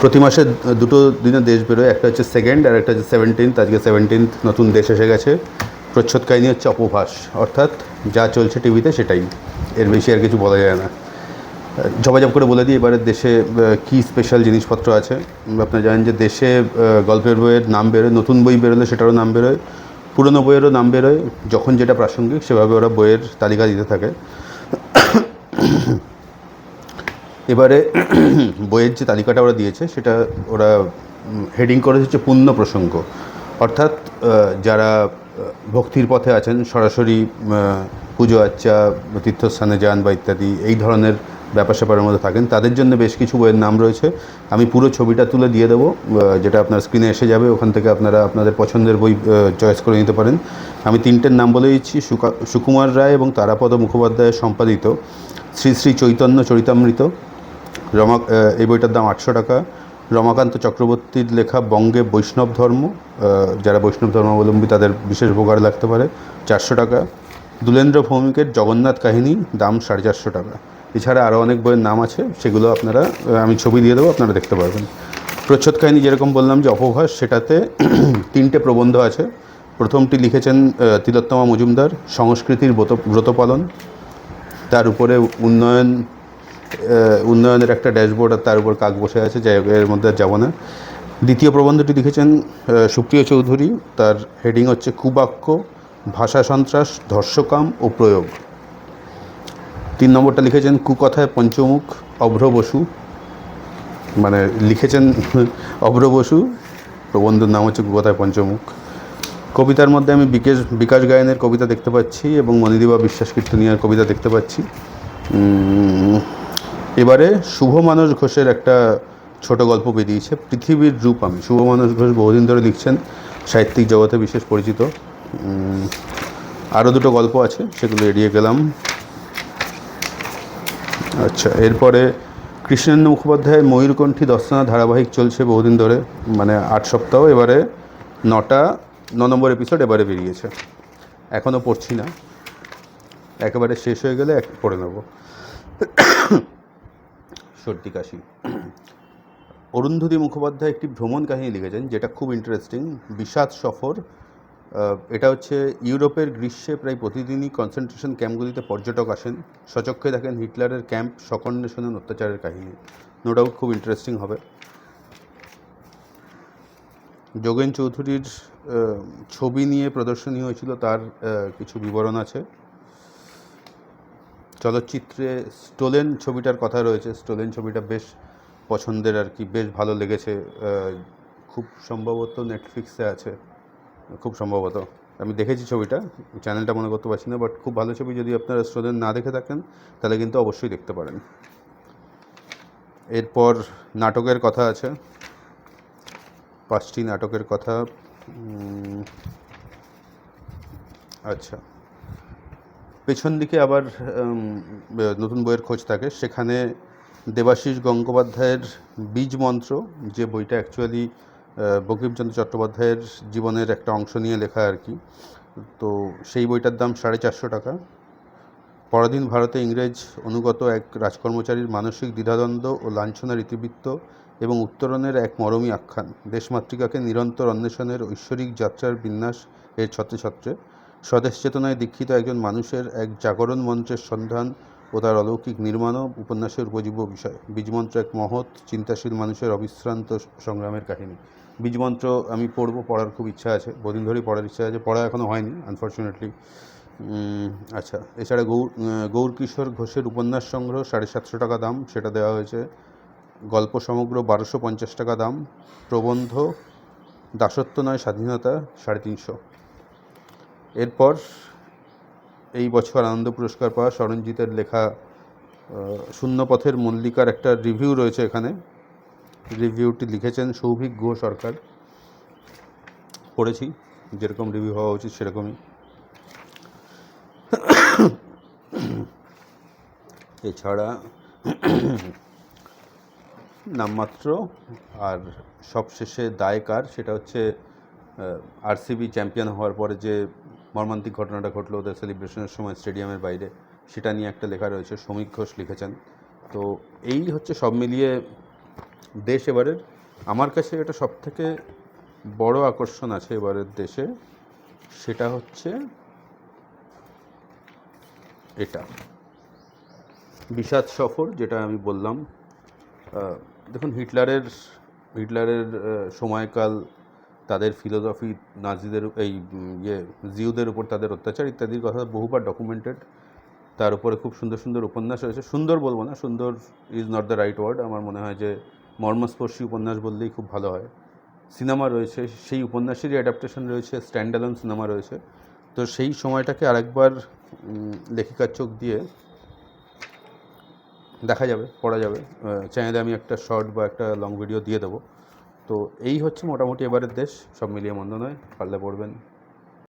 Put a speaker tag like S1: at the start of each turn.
S1: প্রতি মাসে দুটো দিনে দেশ বেরোয়, একটা হচ্ছে সেকেন্ড আর একটা হচ্ছে সেভেন্টিন্থ আজকে সেভেন্টিন্থ নতুন দেশ এসে গেছে। প্রচ্ছদ কাহিনী হচ্ছে অপভাস, অর্থাৎ যা চলছে টিভিতে সেটাই। এর বেশি আর কিছু বলা যায় না। ঝপাঝপ করে বলে দিই, এবারে দেশে কী স্পেশাল জিনিসপত্র আছে? আপনারা জানেন যে দেশে গল্পের বইয়ের নাম বেরোয়, নতুন বই বেরোলে সেটারও নাম বেরোয়, পুরনো বইয়েরও নাম বেরোয়। যখন যেটা প্রাসঙ্গিক, সেভাবে ওরা বইয়ের তালিকা দিতে থাকে। এবারে বইয়ের যে তালিকাটা ওরা দিয়েছে, সেটা ওরা হেডিং করে হচ্ছে পূর্ণ প্রসঙ্গ। অর্থাৎ যারা ভক্তির পথে আছেন, সরাসরি পুজো আচ্চা তীর্থস্থানে যান বা ইত্যাদি, এই ধরনের ব্যাপার স্যাপারের মধ্যে থাকেন, তাদের জন্য বেশ কিছু বইয়ের নাম রয়েছে। আমি পুরো ছবিটা তুলে দিয়ে দেবো যেটা আপনার স্ক্রিনে এসে যাবে, ওখান থেকে আপনারা আপনাদের পছন্দের বই চয়েস করে নিতে পারেন। আমি তিনটের নাম বলে দিচ্ছি, সুকা- সুকুমার রায় এবং তারাপদ মুখোপাধ্যায়ের সম্পাদিত, শ্রী শ্রী চৈতন্য চরিতামৃত। রমা এই বইটার দাম আটশো টাকা। রমাকান্ত চক্রবর্তীর লেখা বঙ্গে বৈষ্ণব ধর্ম যারা বৈষ্ণব ধর্মাবলম্বী তাদের বিশেষ উপকার লাগতে পারে, চারশো টাকা। দুলেন্দ্র ভৌমিকের জগন্নাথ কাহিনী, দাম সাড়ে চারশো টাকা। এছাড়া আরও অনেক বইয়ের নাম আছে, সেগুলো আপনারা আমি ছবি দিয়ে দেবো, আপনারা দেখতে পারবেন। প্রচ্ছদ কাহিনী যেরকম বললাম যে অপভাস, সেটাতে তিনটে প্রবন্ধ আছে। প্রথমটি লিখেছেন তিলোত্তমা মজুমদার, সংস্কৃতির ব্রত ব্রত পালন তার উপরে উন্নয়ন উন্নয়নের একটা ড্যাশবোর্ড আর তার উপর কাক বসে আছে এর মধ্যে আর যাব না। দ্বিতীয় প্রবন্ধটি লিখেছেন সুপ্রিয় চৌধুরী। তার হেডিং হচ্ছে কুবাক্য, ভাষা সন্ত্রাস, ধর্ষকাম ও প্রয়োগ। তিন নম্বরটা লিখেছেন, কুকথায় পঞ্চমুখ, অভ্র বসু। মানে লিখেছেন, অভ্র বসু, প্রবন্ধের নাম হচ্ছে কুকথায় পঞ্চমুখ। কবিতার মধ্যে আমি বিকেশ, বিকাশ গায়নের কবিতা দেখতে পাচ্ছি এবং মণিদিবা বিশ্বাস কীর্তনিয়ার কবিতা দেখতে পাচ্ছি। এবারে শুভ মানস ঘোষের একটা ছোট গল্প বেরিয়েছে পৃথিবীর রূপ আমি। শুভ মানস ঘোষ বহুদিন ধরে লিখছেন, সাহিত্যিক জগতে বিশেষ পরিচিত। আরও দুটো গল্প আছে, সেগুলো এড়িয়ে গেলাম। আচ্ছা এরপরে কৃষ্ণেন্দু মুখোপাধ্যায়ের ময়ূরকণ্ঠী দস্তানা ধারাবাহিক চলছে বহুদিন ধরে মানে আট সপ্তাহ। এবারে নটা, ন নম্বর এপিসোড এবারে বেরিয়েছে। এখনও পড়ছি না। একেবারে শেষ হয়ে গেলে এক পড়ে নেব। সর্দি কাশি অরুন্ধতী মুখোপাধ্যায় একটি ভ্রমণ কাহিনী লিখেছেন, যেটা খুব ইন্টারেস্টিং বিষাদ সফর। এটা হচ্ছে ইউরোপের গ্রীষ্মে প্রায় প্রতিদিনই কনসেন্ট্রেশন ক্যাম্পগুলিতে পর্যটক আসেন। সচক্ষে দেখেন হিটলারের ক্যাম্প সকর্ণে শোনেন অত্যাচারের কাহিনী। নো ডাউট খুব ইন্টারেস্টিং হবে। যোগেন চৌধুরীর ছবি নিয়ে প্রদর্শনী হয়েছিল, তার কিছু বিবরণ আছে। চলচ্চিত্রে স্টোলেন ছবিটার কথা রয়েছে। স্টোলেন ছবিটা বেশ পছন্দের আর কি, বেশ ভালো লেগেছে। খুব সম্ভবত নেটফ্লিক্সে আছে। খুব সম্ভবত। আমি দেখেছি ছবিটা, চ্যানেলটা মনে করতে পারছি না বাট খুব ভালো ছবি। যদি আপনারা স্টোলেন না দেখে থাকেন, তাহলে কিন্তু অবশ্যই দেখতে পারেন। এরপর নাটকের কথা আছে। পাঁচটি নাটকের কথা। আচ্ছা। পেছন দিকে আবার নতুন বইয়ের খোঁজ থাকে। সেখানে দেবাশিস গঙ্গোপাধ্যায়ের বীজ মন্ত্র, যে বইটা অ্যাকচুয়ালি বঙ্কিমচন্দ্র চট্টোপাধ্যায়ের জীবনের একটা অংশ নিয়ে লেখা আর কি। তো সেই বইটার দাম সাড়ে চারশো টাকা। পরাধীন ভারতে ইংরেজ অনুগত এক রাজকর্মচারীর মানসিক দ্বিধাদ্বন্দ্ব ও লাঞ্ছনার ইতিবৃত্ত এবং উত্তরণের এক মরমী আখ্যান। দেশমাতৃকাকে নিরন্তর অন্বেষণের ঐশ্বরিক যাত্রার বিন্যাস এর ছত্রে ছত্রে স্বদেশ চেতনায় দীক্ষিত একজন মানুষের এক জাগরণ মন্ত্রের সন্ধান ও তার অলৌকিক নির্মাণও উপন্যাসের উপজীব্য বিষয়। বীজমন্ত্র এক মহৎ চিন্তাশীল মানুষের অবিশ্রান্ত সংগ্রামের কাহিনী। বীজমন্ত্র আমি পড়ব পড়ার খুব ইচ্ছা আছে বহুদিন ধরেই পড়ার ইচ্ছা আছে পড়া এখনও হয়নি আনফর্চুনেটলি আচ্ছা এছাড়া গৌর আহ, গৌর কিশোর ঘোষের উপন্যাস সংগ্রহ সাড়ে সাতশো টাকা দাম সেটা দেওয়া হয়েছে। গল্প সমগ্র বারোশো পঞ্চাশ টাকা দাম প্রবন্ধ দাসত্ব নয় স্বাধীনতা সাড়ে তিনশো। এরপর এই বছর আনন্দ পুরস্কার পাওয়া সরঞ্জিতের লেখা শূন্যপথের মল্লিকার একটা রিভিউ রয়েছে এখানে। রিভিউটি লিখেছেন সৌভিক গুহ সরকার। পড়েছি, যেরকম রিভিউ হওয়া উচিত সেরকমই। এছাড়া নামমাত্র আর সবশেষে দায়কার, সেটা হচ্ছে আরসিবি চ্যাম্পিয়ন হওয়ার পরে যে মর্মান্তিক ঘটনাটা ঘটলো ওদের সেলিব্রেশনের সময় স্টেডিয়ামের বাইরে। সেটা নিয়ে একটা লেখা রয়েছে সমীক ঘোষ লিখেছেন। তো এই হচ্ছে সব মিলিয়ে দেশ এবারের, আমার কাছে এটা সব থেকে বড় আকর্ষণ আছে এবারের দেশে, সেটা হচ্ছে এটা। বিষাদ সফর, যেটা আমি বললাম। দেখুন, হিটলারের হিটলারের সময়কাল তাদের ফিলোসফি, নাজিদের এই ইয়ে জিউদের উপর তাদের অত্যাচার ইত্যাদির কথা বহুবার ডকুমেন্টেড তার উপরে খুব সুন্দর সুন্দর উপন্যাস রয়েছে। সুন্দর বলব না, sundar is not the right word আমার মনে হয় যে মর্মস্পর্শী উপন্যাস বললেই খুব ভালো হয়। সিনেমা রয়েছে, সেই উপন্যাসেরই অ্যাডাপ্টেশন রয়েছে স্ট্যান্ডালন সিনেমা রয়েছে। তো সেই সময়টাকে আরেকবার লেখিকার চোখ দিয়ে দেখা যাবে, পড়া যাবে। চ্যানেলে আমি একটা শর্ট বা একটা লং ভিডিও দিয়ে দেবো। তো এই হচ্ছে মোটামুটি এবারের দেশ। সব মিলিয়ে মন্দ নয় পারলে পড়বেন।